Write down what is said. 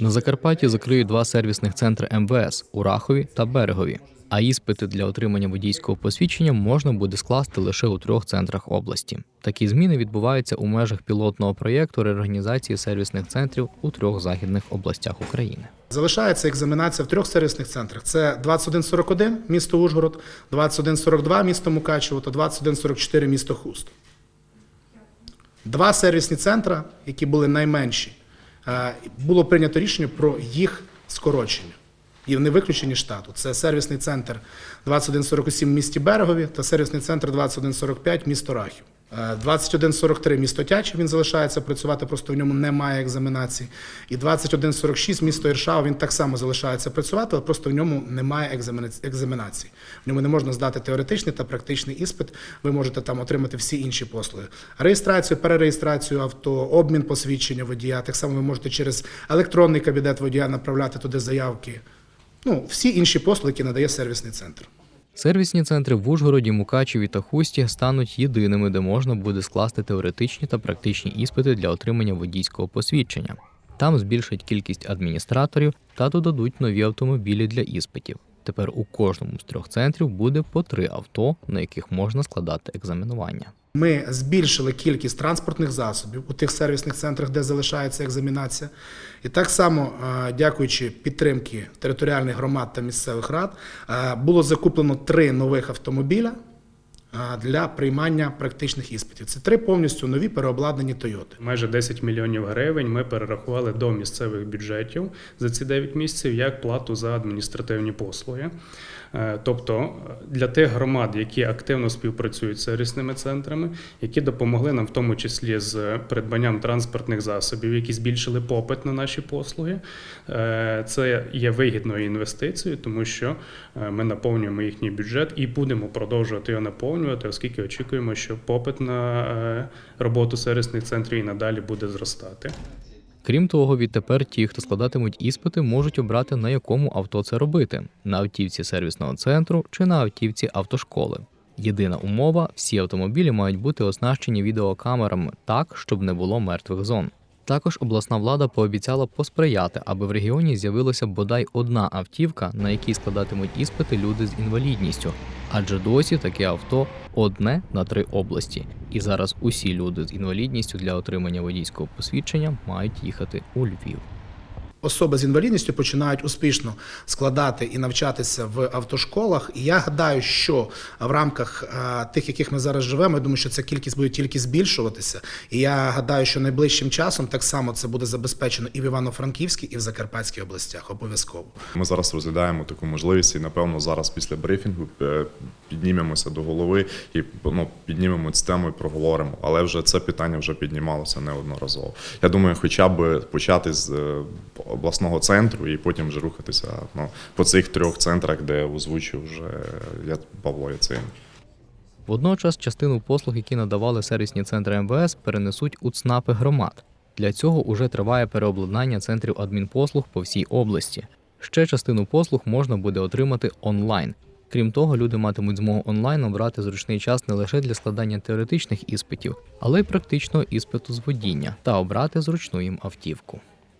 На Закарпатті закриють два сервісних центри МВС у Рахові та Берегові. А іспити для отримання водійського посвідчення можна буде скласти лише у трьох центрах області. Такі зміни відбуваються у межах пілотного проєкту реорганізації сервісних центрів у трьох західних областях України. Залишається екзаменація в трьох сервісних центрах: це 2141 місто Ужгород, 2142 місто Мукачево та 2144 місто Хуст. Два сервісні центри, які були найменші, було прийнято рішення про їх скорочення. І вони виключені штату. Це сервісний центр 2147 в місті Берегові та сервісний центр 2145 місто Рахів. Е, 2143 місто Тячів, він залишається працювати, просто в ньому немає екзаменацій. І 2146 місто Іршава, він так само залишається працювати, але просто в ньому немає екзамена- екзаменацій. В ньому не можна здати теоретичний та практичний іспит. Ви можете там отримати всі інші послуги. Реєстрацію, перереєстрацію авто, обмін посвідчення водія. Так само ви можете через електронний кабінет водія направляти туди заявки. Ну, всі інші послуги, які надає сервісний центр. Сервісні центри в Ужгороді, Мукачеві та Хусті стануть єдиними, де можна буде скласти теоретичні та практичні іспити для отримання водійського посвідчення. Там збільшать кількість адміністраторів та додадуть нові автомобілі для іспитів. Тепер у кожному з трьох центрів буде по три авто, на яких можна складати екзаменування. Ми збільшили кількість транспортних засобів у тих сервісних центрах, де залишається екзаменація. І так само, е, дякуючи підтримки територіальних громад та місцевих рад, е, було закуплено три нових автомобіля для приймання практичних іспитів. Це три повністю нові переобладнані Тойоти. Майже 10 мільйонів гривень ми перерахували до місцевих бюджетів за ці 9 місяців як плату за адміністративні послуги. Е, Тобто для тих громад, які активно співпрацюють з сервісними центрами, які допомогли нам в тому числі з придбанням транспортних засобів, які збільшили попит на наші послуги, е, це є вигідною інвестицією, тому що е, ми наповнюємо їхній бюджет і будемо продовжувати його наповнювати, оскільки очікуємо, що попит на е, роботу сервісних центрів і надалі буде зростати. Крім того, відтепер ті, хто складатимуть іспити, можуть обрати на якому авто це робити на автівці сервісного центру чи на автівці автошколи. Єдина умова: всі автомобілі мають бути оснащені відеокамерами так, щоб не було мертвих зон. Також обласна влада пообіцяла посприяти, аби в регіоні з'явилася бодай одна автівка, на якій складатимуть іспити люди з інвалідністю, адже досі таке авто одне на три області. І зараз усі люди з інвалідністю для отримання водійського посвідчення мають їхати у Львів. Особи з інвалідністю починають успішно складати і навчатися в автошколах. І я гадаю, що в рамках е, тих, яких ми зараз живемо, я думаю, що ця кількість буде тільки збільшуватися. І я гадаю, що найближчим часом так само це буде забезпечено і в Івано-Франківській, і в Закарпатській областях. Обов'язково. Ми зараз розглядаємо таку можливість, і напевно зараз після брифінгу е, піднімемося до голови і ну, піднімемо цю тему і проговоримо. Але вже це питання вже піднімалося неодноразово. Я думаю, хоча б почати з е, обласного центру і потім вже рухатися ну, по цих трьох центрах, де озвучив вже я Павло Яцин. Водночас частину послуг, які надавали сервісні центри МВС, перенесуть у ЦНАПи громад. Для цього уже триває переобладнання центрів адмінпослуг по всій області. Ще частину послуг можна буде отримати онлайн. Крім того, люди матимуть змогу онлайн обрати зручний час не лише для складання теоретичних іспитів, але й практичного іспиту з водіння та обрати зручну їм автівку.